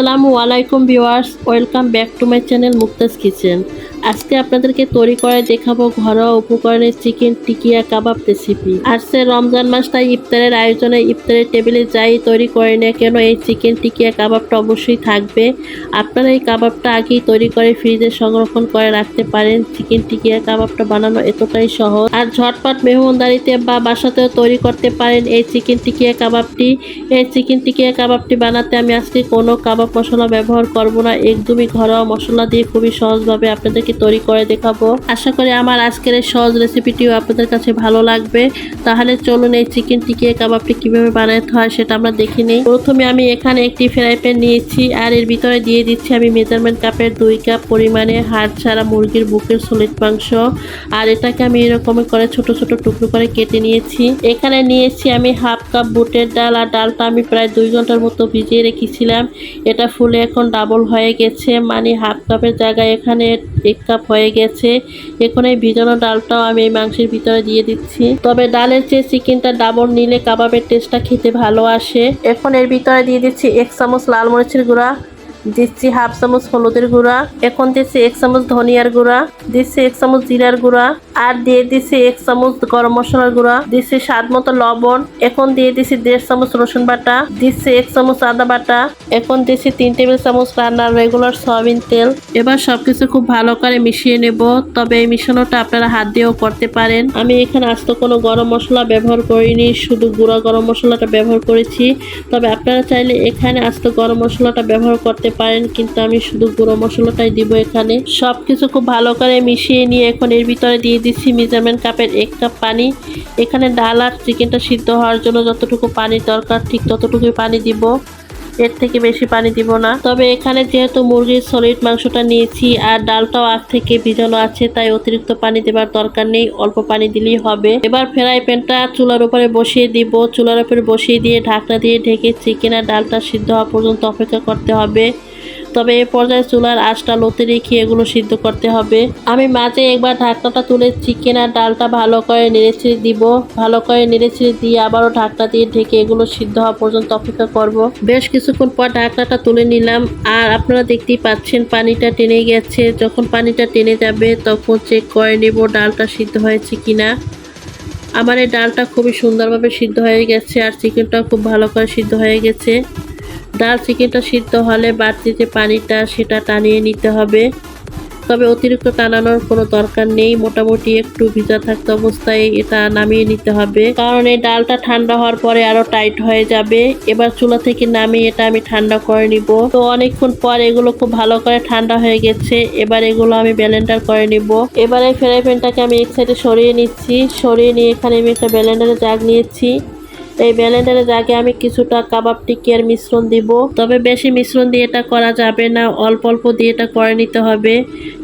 আসসালামু আলাইকুম viewers welcome back to my channel Muktaj kitchen. আজকে আপনাদেরকে তৈরি করে দেখাবো ঘরোয়া উপকরণের চিকেন টিকিয়া কাবাব রেসিপি আসছে রমজান মাস, তাই ইফতারের আয়োজনে ইফতারের টেবিলে যাই তৈরি করে না কেন এই চিকেন টিকিয়া কাবাবটা অবশ্যই থাকবে। আপনারা এই কাবাবটা আগেই তৈরি করে ফ্রিজে সংরক্ষণ করে রাখতে পারেন। চিকেন টিকিয়া কাবাবটা বানানো এতটাই সহজ। আর ঝটপট মেহমানদারিতে বা বাসাতেও তৈরি করতে পারেন এই চিকেন টিকিয়া কাবাবটি। এই চিকেন টিকিয়া কাবাবটি বানাতে আমি আজকে কোনো কাবাব মশলা ব্যবহার করব না। একদমই ঘরোয়া মশলা দিয়ে খুবই সহজভাবে আপনাদেরকে তৈরি করে দেখাবো। আশা করি আমার আজকের এই সহজ রেসিপিটিও আপনাদের কাছে ভালো লাগবে। তাহলে চলুন এই চিকেন টিকিয়া কাবাবটি কীভাবে বানাতে হয় সেটা আমরা দেখে নিই। প্রথমে আমি এখানে একটি ফ্রাই প্যান নিয়েছি আর এর ভিতরে দিয়ে দিচ্ছি আমি মেজারমেন্ট কাপের দুই কাপ পরিমাণে হাড় ছাড়া মুরগির বুকের সলিড মাংস। আর এটাকে আমি এরকম করে ছোট ছোট টুকরো করে কেটে নিয়েছি। এখানে নিয়েছি আমি হাফ কাপ বুটের ডাল আর ডালটা আমি প্রায় দুই ঘণ্টার মতো ভিজিয়ে রেখেছিলাম। এটা ফুলে এখন ডাবল হয়ে গেছে মানে হাফ কাপের জায়গায় এখানে এক কাপ হয়ে গেছে। এখন এই ভিজানো ডালটাও আমি এই মাংসের ভিতরে দিয়ে দিচ্ছি। তবে ডালের চেয়ে চিকেনটা ডাবর নিলে কাবাবের টেস্টটা খেতে ভালো আসে। এখন এর ভিতরে দিয়ে দিচ্ছি এক চামচ লাল মরিচের গুঁড়া। দিচ্ছি হাফ চামচ হলুদের গুঁড়া, এখন দিচ্ছি এক চামচ ধনিয়ার গুঁড়া, দিচ্ছি এক চামচ জিরার গুঁড়া, আর দিয়ে দিচ্ছি এক চামচ গরম মশলার গুঁড়া, দিচ্ছি স্বাদ মতো লবণ, এখন দিয়ে দিচ্ছি দেড় চামচ রসুন বাটা, দিচ্ছি এক চামচ আদা বাটা, এখন দিচ্ছি তিন টেবিল চামচ রান্নার রেগুলার সয়াবিন তেল। এবার সবকিছু খুব ভালো করে মিশিয়ে নেব, তবে এই মিশানোটা আপনারা হাত দিয়েও করতে পারেন। আমি এখানে আস্ত কোনো গরম মশলা ব্যবহার করিনি, শুধু গুঁড়া গরম মশলাটা ব্যবহার করেছি, তবে আপনারা চাইলে এখানে আস্ত গরম মশলাটা ব্যবহার করতে পারেন, কিন্তু আমি শুধু গুঁড়ো মশলাটাই দিব এখানে। সবকিছু খুব ভালো করে মিশিয়ে নিয়ে এখন এর ভিতরে দিয়ে দিচ্ছি মেজারমেন্ট কাপের এক কাপ পানি। এখানে ডাল আর চিকেনটা সিদ্ধ হওয়ার জন্য যতটুকু পানির দরকার, ঠিক ততটুকুই পানি দিব। এর থেকে বেশি পানি দিব না। তবে এখানে যেহেতু মুরগির সলিড মাংসটা নিয়েছি আর ডালটাও আগ থেকে ভিজানো আছে, তাই অতিরিক্ত পানি দেবার দরকার নেই, অল্প পানি দিলেই হবে। এবার ফ্রাই প্যানটা চুলার উপরে বসিয়ে দিব। চুলার উপরে বসিয়ে দিয়ে ঢাকনা দিয়ে ঢেকে চিকেন আর ডালটা সিদ্ধ হওয়া পর্যন্ত অপেক্ষা করতে হবে। তবে এ পর্যায়ে চুলার আঁচটা লোতে রেখে এগুলো সিদ্ধ করতে হবে। আমি মাঝে একবার ঢাকনাটা তুলে চিকেন আর ডালটা ভালো করে নেড়েছিড়ে দিব। ভালো করে নেড়েছিড়ে দিয়ে আবারও ঢাকনা দিয়ে ঢেকে এগুলো সিদ্ধ হওয়া পর্যন্ত অপেক্ষা করব। বেশ কিছুক্ষণ পর ঢাকনাটা তুলে নিলাম। আর আপনারা দেখতেই পাচ্ছেন পানিটা টেনে গেছে। যখন পানিটা টেনে যাবে তখন চেক করে নেব ডালটা সিদ্ধ হয়েছে কিনা। আমার এই ডালটা খুবই সুন্দরভাবে সিদ্ধ হয়ে গেছে আর চিকেনটাও খুব ভালো করে সিদ্ধ হয়ে গেছে। ডাল চিকেনটা সিদ্ধ হলে বাড়তি যে পানিটা সেটা টানিয়ে নিতে হবে। তবে অতিরিক্ত টানানোর কোনো দরকার নেই। মোটামুটি একটু ভিজা থাকতে অবস্থায় এটা নামিয়ে নিতে হবে। কারণ এই ডালটা ঠান্ডা হওয়ার পরে আরও টাইট হয়ে যাবে। এবার চুলা থেকে নামিয়ে এটা আমি ঠান্ডা করে নিব। তো অনেকক্ষণ পর এগুলো খুব ভালো করে ঠান্ডা হয়ে গেছে। এবার এগুলো আমি ব্লেন্ডার করে নিব। এবার এই ফ্রাই প্যানটাকে আমি এক সাইডে সরিয়ে নিচ্ছি। সরিয়ে নিয়ে এখানে আমি একটা ব্যালেন্ডারে জাগ নিয়েছি। এই ব্লেন্ডারে জাগে আমি কিছুটা কাবাব টিকিয়ার মিশ্রণ দিব। তবে বেশি মিশ্রণ দিয়ে এটা করা যাবে না, অল্প অল্প দিয়ে এটা করে নিতে হবে।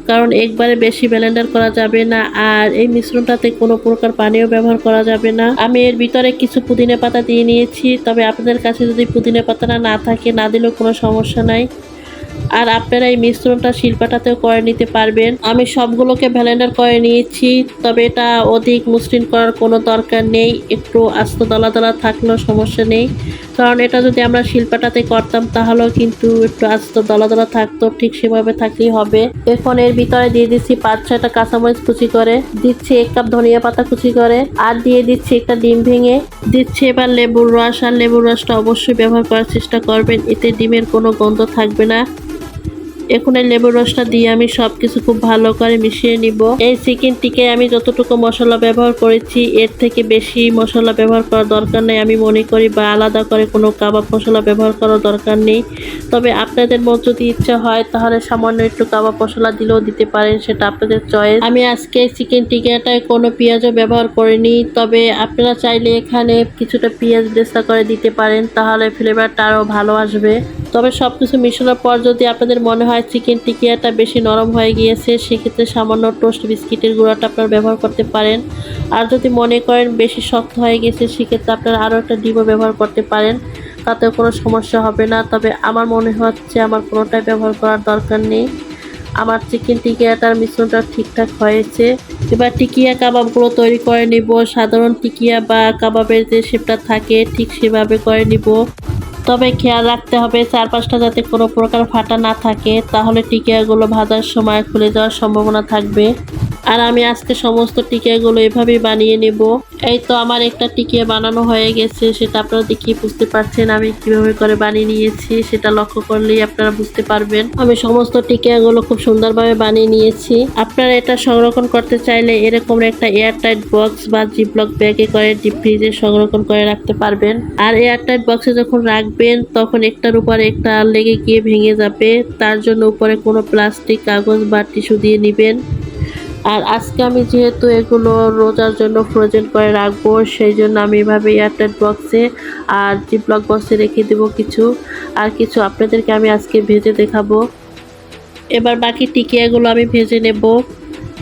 কারণ একবারে বেশি ব্যালেন্ডার করা যাবে না, আর এই মিশ্রণটাতে কোনো প্রকার পানিও ব্যবহার করা যাবে না। আমি এর ভিতরে কিছু পুদিনা পাতা দিয়ে নিয়েছি, তবে আপনাদের কাছে যদি পুদিনা পাতাটা না থাকে, না দিলেও কোনো সমস্যা নাই। আর আপনারা এই মিশ্রণটা শিল্পাটাতেও করে নিতে পারবেন। আমি সবগুলোকে ব্লেন্ডার করে নিয়েছি, তবে এটা অধিক মসৃণ করার কোনো দরকার নেই। একটু আস্ত দলা দলা থাকলেও সমস্যা নেই। কারণ এটা যদি আমরা শিল্পাটাতে করতাম, তাহলেও কিন্তু একটু আস্ত দলা দলা থাকতো। ঠিক সেভাবে থাকলেই হবে। এখন এর ভিতরে দিয়ে দিচ্ছি পাঁচ ছয়টা কাঁচামরিচ কুচি করে। দিচ্ছি এক কাপ ধনিয়া পাতা কুচি করে। আর দিয়ে দিচ্ছি একটা ডিম ভেঙে। দিচ্ছি এবার লেবুর রস। আর লেবুর রসটা অবশ্যই ব্যবহার করার চেষ্টা করবেন। এতে ডিমের কোনো গন্ধ থাকবে না। এখন এই লেবুর রসটা দিয়ে আমি সবকিছু খুব ভালো করে মিশিয়ে নিব। এই চিকেন টিকে আমি যতটুকু মশলা ব্যবহার করেছি, এর থেকে বেশি মশলা ব্যবহার করার দরকার নেই। আমি মনে করি বা আলাদা করে কোনো কাবাব মশলা ব্যবহার করার দরকার নেই। তবে আপনাদের মধ্যে যদি ইচ্ছা হয়, তাহলে সামান্য একটু কাবাব মশলা দিলেও দিতে পারেন, সেটা আপনাদের চয়েস আমি আজকে চিকেন টিকাটায় কোনো পেঁয়াজও ব্যবহার করিনি, তবে আপনারা চাইলে এখানে কিছুটা পেঁয়াজ বেস্তা করে দিতে পারেন, তাহলে ফ্লেভারটা আরও ভালো আসবে। তবে সব কিছু মিশানোর পর যদি আপনাদের মনে হয় চিকেন টিকিয়াটা বেশি নরম হয়ে গিয়েছে, সেক্ষেত্রে সামান্য টোস্ট বিস্কিটের গুঁড়াটা আপনারা ব্যবহার করতে পারেন। আর যদি মনে করেন বেশি শক্ত হয়ে গেছে, সেক্ষেত্রে আপনারা আরও একটা ডিমও ব্যবহার করতে পারেন। তাতেও কোনো সমস্যা হবে না। তবে আমার মনে হচ্ছে আমার কোনোটাই ব্যবহার করার দরকার নেই। আমার চিকেন টিকিয়াটার মিশ্রণটা ঠিকঠাক হয়েছে। এবার টিকিয়া কাবাবগুলো তৈরি করে নিব। সাধারণ টিকিয়া বা কাবাবের যে শেপটা থাকে, ঠিক সেভাবে করে নিব। তবে খেয়াল রাখতে হবে, চারপাশটা যাতে কোনো প্রকার ফাটা না থাকে, তাহলে টিকিয়াগুলো ভাজার সময় খুলে যাওয়ার সম্ভাবনা থাকবে। আর আমি আজকে সমস্ত টিকিয়াগুলো এভাবেই বানিয়ে নেব। এই তো আমার একটা টিকিয়া বানানো হয়ে গেছে, সেটা আপনারা দেখিয়ে বুঝতে পারছেন আমি কীভাবে করে বানিয়ে নিয়েছি, সেটা লক্ষ্য করলেই আপনারা বুঝতে পারবেন। আমি সমস্ত টিকিয়াগুলো খুব সুন্দরভাবে বানিয়ে নিয়েছি। আপনারা এটা সংরক্ষণ করতে চাইলে এরকম একটা এয়ারটাইট বক্স বা জিপলক ব্যাগে করে ডিপ ফ্রিজে সংরক্ষণ করে রাখতে পারবেন। আর এয়ারটাইট বক্সে যখন রাখবেন, তখন একটার উপর একটা লেগে গিয়ে ভেঙে যাবে। তার জন্য উপরে কোনো প্লাস্টিক, কাগজ বা টিস্যু দিয়ে নেবেন। আর আজকে আমি যেহেতু এগুলো রোজার জন্য ফ্রোজেন করে রাখব, সেই জন্য আমি এভাবে এয়ারটাইট বক্সে আর জিপলক বক্সে রেখে দেবো কিছু। আর কিছু আপনাদেরকে আমি আজকে ভেজে দেখাবো। এবার বাকি টিকিয়াগুলো আমি ভেজে নেব।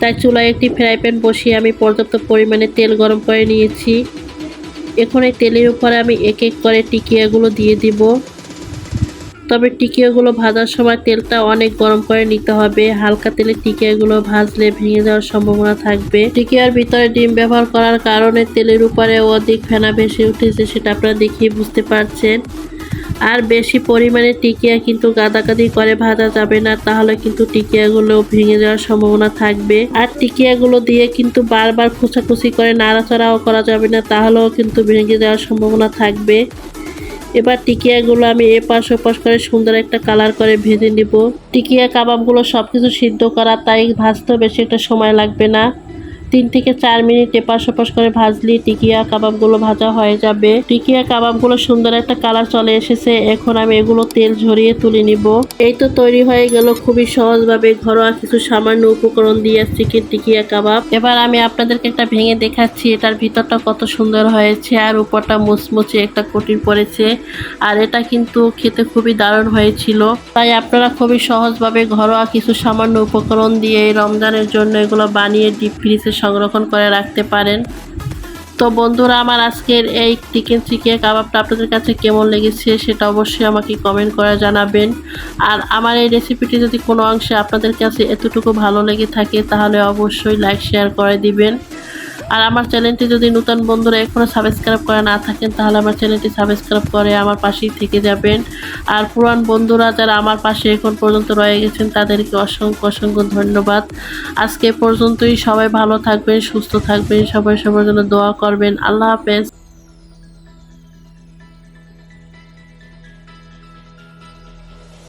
তাই চুলায় একটি ফ্রাই প্যান বসিয়ে আমি পর্যাপ্ত পরিমাণে তেল গরম করে নিয়েছি। এখন এই তেলের উপরে আমি এক এক করে টিকিয়াগুলো দিয়ে দিব। তবে টিকিয়াগুলো ভাজার সময় তেলটা অনেক গরম করে নিতে হবে। হালকা তেলে টিকিয়াগুলো ভাজলে ভেঙে যাওয়ার সম্ভাবনা থাকবে। টিকিয়ার ভিতরে ডিম ব্যবহার করার কারণে তেলের উপরে অধিক ফেনা ভেসে উঠেছে সেটা আপনারা দেখিয়ে বুঝতে পারছেন। আর বেশি পরিমাণে টিকিয়া কিন্তু গাদাগাদি করে ভাজা যাবে না, তাহলে কিন্তু টিকিয়াগুলো ভেঙে যাওয়ার সম্ভাবনা থাকবে। আর টিকিয়াগুলো দিয়ে কিন্তু বারবার খোঁচাখুচি করে নাড়াচাড়াও করা যাবে না, তাহলেও কিন্তু ভেঙে যাওয়ার সম্ভাবনা থাকবে। এবার টিকিয়াগুলো আমি এপাশ ওপাশ করে সুন্দর একটা কালার করে ভেজে নিব। টিকিয়া কাবাবগুলো সব কিছু সিদ্ধ করা, তাই ভাজতেও বেশি একটা সময় লাগবে না। তিন থেকে চার মিনিট এপাশ ওপাশ করে ভাজলি, টিকিয়া কাবাবগুলো ভাজা হয়ে যাবে। টিকিয়া কাবাবগুলো সুন্দর একটা কালার চলে এসেছে। এখন আমি এগুলো তেল ঝরিয়ে তুলে নিব। এই তো তৈরি হয়ে গেল খুবই সহজভাবে ঘরোয়া কিছু সামান্য উপকরণ দিয়ে চিকেন টিকিয়া কাবাব। এবার আমি আপনাদেরকে একটা ভেঙে দেখাচ্ছি। এটার ভিতরটা কত সুন্দর হয়েছে আর উপরটা মুচমুচে একটা কটির পড়েছে। আর এটা কিন্তু খেতে খুবই দারুণ হয়েছিল। তাই আপনারা খুবই সহজভাবে ঘরোয়া কিছু সামান্য উপকরণ দিয়ে রমজানের জন্য এগুলো বানিয়ে ডিপ ফ্রিজে সংরক্ষণ করে রাখতে পারেন। তো বন্ধুরা, আমার আজকের এই চিকেন চিকেন কাবাবটা আপনাদের কাছে কেমন লেগেছে সেটা অবশ্যই আমাকে কমেন্ট করে জানাবেন। আর আমার এই রেসিপিটি যদি কোনো অংশে আপনাদের কাছে এতটুকু ভালো লেগে থাকে, তাহলে অবশ্যই লাইক শেয়ার করে দিবেন। আর আমার চ্যানেলটি যদি নতুন বন্ধুরা এখনও সাবস্ক্রাইব করে না থাকেন, তাহলে আমার চ্যানেলটি সাবস্ক্রাইব করে আমার পাশেই থেকে যাবেন। আর পুরান বন্ধুরা যারা আমার পাশে এখন পর্যন্ত রয়ে গেছেন, তাদেরকে অসংখ্য অসংখ্য ধন্যবাদ। আজকে পর্যন্তই সবাই ভালো থাকবেন, সুস্থ থাকবেন, সবাই সবার জন্য দোয়া করবেন। আল্লাহ হাফেজ।